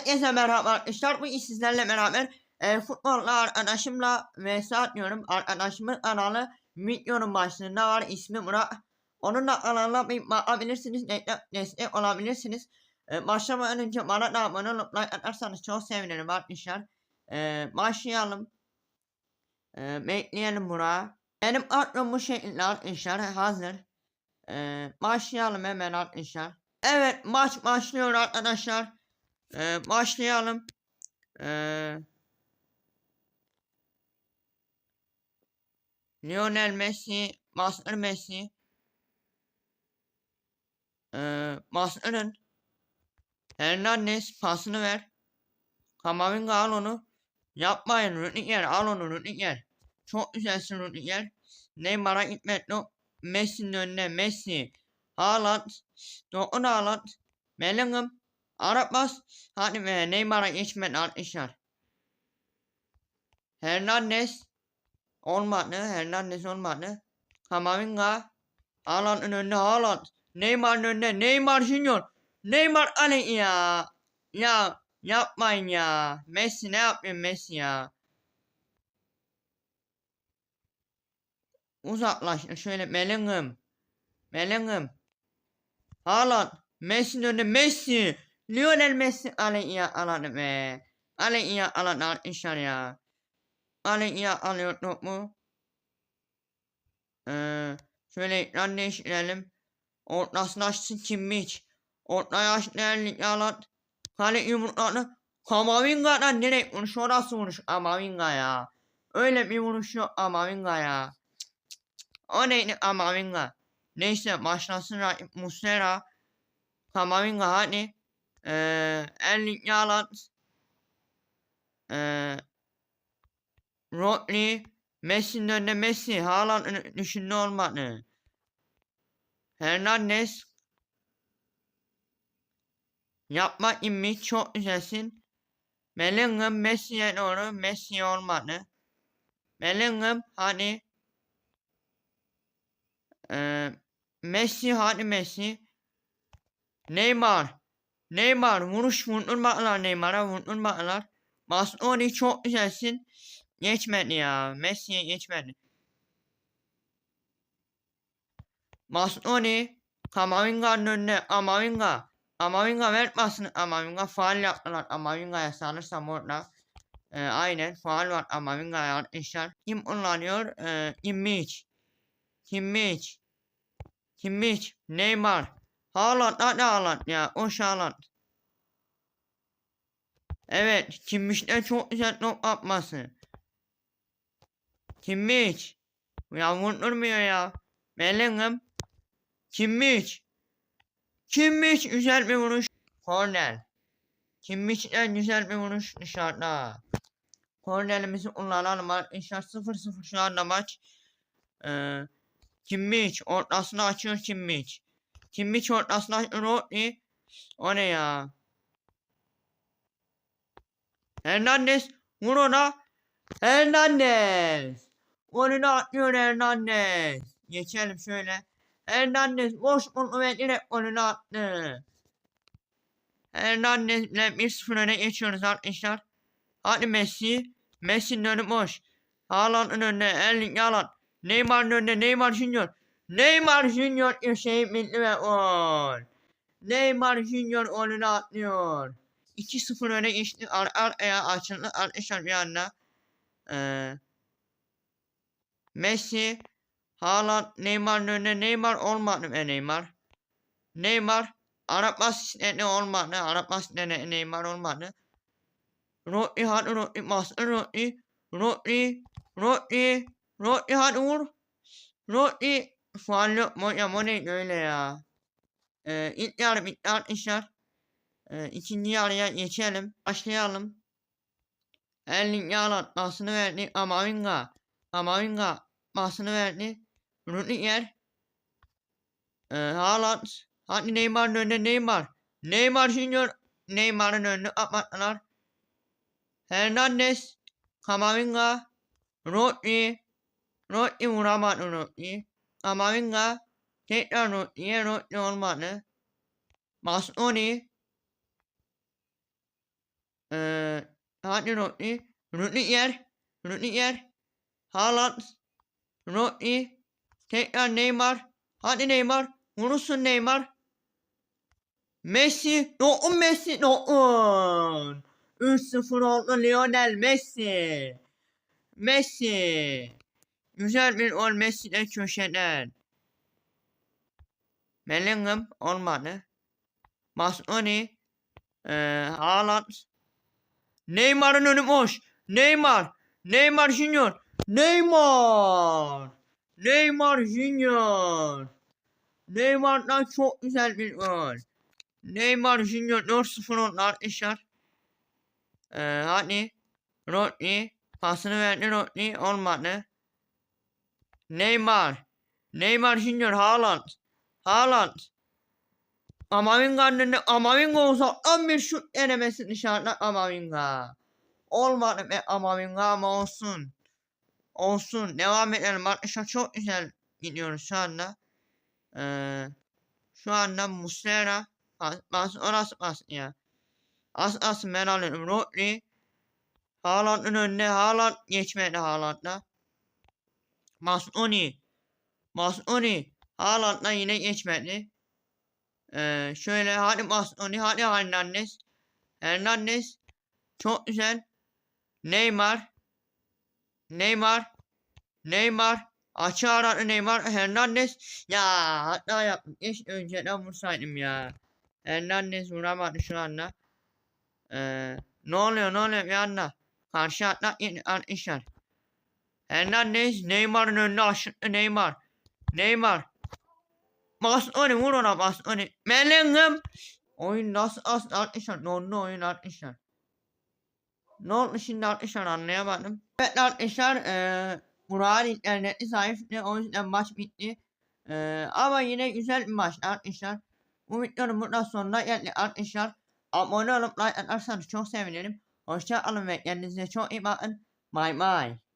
Herkese merhaba arkadaşlar. Bugün sizlerle beraber e, futbolla arkadaşımla vs atmıyorum. Arkadaşımın kanalı videonun başlığında var. İsmi Murat. Onun da kanalına bir bakabilirsiniz. Destek, olabilirsiniz. E, başlamadan önce bana da abone olup like atarsanız çok sevinirim arkadaşlar. E, başlayalım. E, bekleyelim Murat. Benim aklım bu şekilde arkadaşlar. Hazır. E, başlayalım hemen arkadaşlar. Evet maç başlıyor arkadaşlar. Ee, başlayalım. Ee, Lionel Messi, Master Messi. Ee, Master'ın Hernandez pasını ver. Kamavinga al onu. Yapmayın Rüdiger al onu Rüdiger. Çok güzelsin Rüdiger. Neymar'a gitmek yok. Messi'nin önüne Messi. Haaland. Dokun Haaland. Bellingham. Arap bas. Hadi be Neymar'a. Hernandez. Olmadı. Hernandez olmadı. Kamavinga. Haaland'ın önüne Haaland. Neymar'ın önüne Neymar Junior. Neymar Ali ya. Ya yapmayın ya. Messi ne yapıyor Messi ya. Uzaklaş. Şöyle Bellingham. Bellingham. Haaland. Messi'nin önüne Messi. Lionel Messi alın ya alan be. Alın ya alan arkadaşlar ya. Alın ya alıyor yok mu? Ee, şöyle ekran değiştirelim. Ortasını açsın kimmiş? Ortaya açtı alan. Kale yumruklarını. Kamavinga'dan direkt vuruş orası vuruş Amavinga ya. Öyle bir vuruş yok Amavinga ya. O neydi Amavinga? Neyse başlasın Muslera. Kamavinga hadi. Ee, Erling Haaland. Ee, Rodri. Messi'nin önünde Messi. Haaland'ın düşünde olmadı. Hernandez. Yapma immi çok güzelsin. Bellingham Messi'ye doğru. Messi olmadı. Bellingham hadi. Ee, Messi hadi Messi. Neymar. Neymar vuruş vurdurmadılar Neymar'a vurdurmadılar. Masoni çok güzelsin. Geçmedi ya. Messi'ye geçmedi. Masoni Kamavinga'nın önüne Amavinga. Amavinga ver pasını. Amavinga faal yaptılar. Amavinga'ya sanırsam orada. Ee, aynen faal var Amavinga'ya arkadaşlar. Kim kullanıyor? Ee, Kimmich. Kimmich. Kimmich. Neymar. Haaland hadi Haaland ya. O Haaland. Evet. Kimmiş'te çok güzel top atması. Kimmiş? Ya vurdurmuyor ya. Bellingham. Kimmiş? Kimmiş? Güzel bir vuruş. Kornel. Kimmiş'ten güzel bir vuruş dışarıda. Kornelimizi kullanalım arkadaşlar. 0-0 şu anda maç. Ee, Kimmiş? Ortasını açıyor Kimmiş. Kimmiş ortasına açıyor Rodri. O ne ya? Hernandez vur ona. Hernandez. Golünü atıyor Hernandez. Geçelim şöyle. Hernandez boş buldu ve direkt golünü attı. Hernandez ile 1-0 öne geçiyoruz arkadaşlar. Hadi Messi. Messi'nin önü boş. Haaland'ın önüne Erling Haaland. Neymar'ın önüne Neymar Junior. Neymar Junior Hüseyin Milli ve gol. Neymar Junior golünü atlıyor. 2-0 öne geçti. Ar arkaya açıldı. Arkadaşlar bir anda. Ee, Messi. Haaland. Neymar'ın önüne. Neymar olmadı be Neymar. Neymar. Arap asisteni olmadı. Arap asisteni Neymar olmadı. Rodri hadi Rodri. Bastı Rodri. Rodri. Rodri. Rodri hadi vur. Rodri. Mu? Ya neydi öyle ya. Ee, ilk yarı bitti arkadaşlar. Ee, ikinci yarıya geçelim. Başlayalım. Erling Haaland pasını verdi. Amavinga. Amavinga pasını verdi. Rudiger. Ee, Haaland. Hadi Neymar'ın önüne Neymar. Neymar Junior. Neymar'ın önüne atmadılar. Hernandez. Kamavinga. Rodri. Rodri vuramadı Rodri. Kamavinga. Tekrar Rodri'ye Rodri olmadı. Masoni. Hadi Rodri. Rodri yer. Rodri yer. Haaland. Rodri. Tekrar Neymar. Hadi Neymar. Vurursun Neymar. Messi. No Messi. No. 3-0 oldu Lionel Messi. Messi. Güzel bir gol Messi'den köşeden. Bellingham olmadı. Masoni. Ee, Haaland. Neymar'ın önü boş. Neymar. Neymar Junior. Neymar. Neymar Junior. Neymar'dan çok güzel bir gol. Neymar Junior 4-0 oldu arkadaşlar. Ee, hadi. Rodri. Pasını verdi Rodri. Olmadı. Neymar. Neymar Junior Haaland. Haaland. Amavinga'nın önüne Amavinga uzaktan bir şut denemesi dışarıda Amavinga. Olmadı be Amavinga ama olsun. Olsun. Devam edelim. Arkadaşlar çok güzel gidiyoruz şu anda. Ee, şu anda Muslera. Bas, orası bas ya. As as alıyorum. Rodri. Haaland'ın önüne. Haaland geçmedi Haaland'la. Masoni. Masoni. Haaland'la yine geçmedi. Ee, şöyle hadi Masoni. Hadi Hernandez. Hernandez. Çok güzel. Neymar. Neymar. Neymar. Açı aradı Neymar. Hernandez. Ya hatta yaptım. Geç önceden vursaydım ya. Hernandez vuramadı şu anda. Ee, ne oluyor ne oluyor bir anda. Karşı yeni arkadaşlar. Hernandez Neymar'ın önüne aşırttı Neymar. Neymar. Masoni vur ona Masoni. Bellingham. Oyun nasıl az arkadaşlar. Nonlu oyun arkadaşlar. Ne oldu şimdi arkadaşlar anlayamadım. Evet arkadaşlar eee Burak'ın interneti zayıftı o yüzden maç bitti. Eee ama yine güzel bir maç arkadaşlar. Bu videonun burada sonuna geldik arkadaşlar. Abone olup like atarsanız çok sevinirim. Hoşça kalın ve kendinize çok iyi bakın. Bye bye.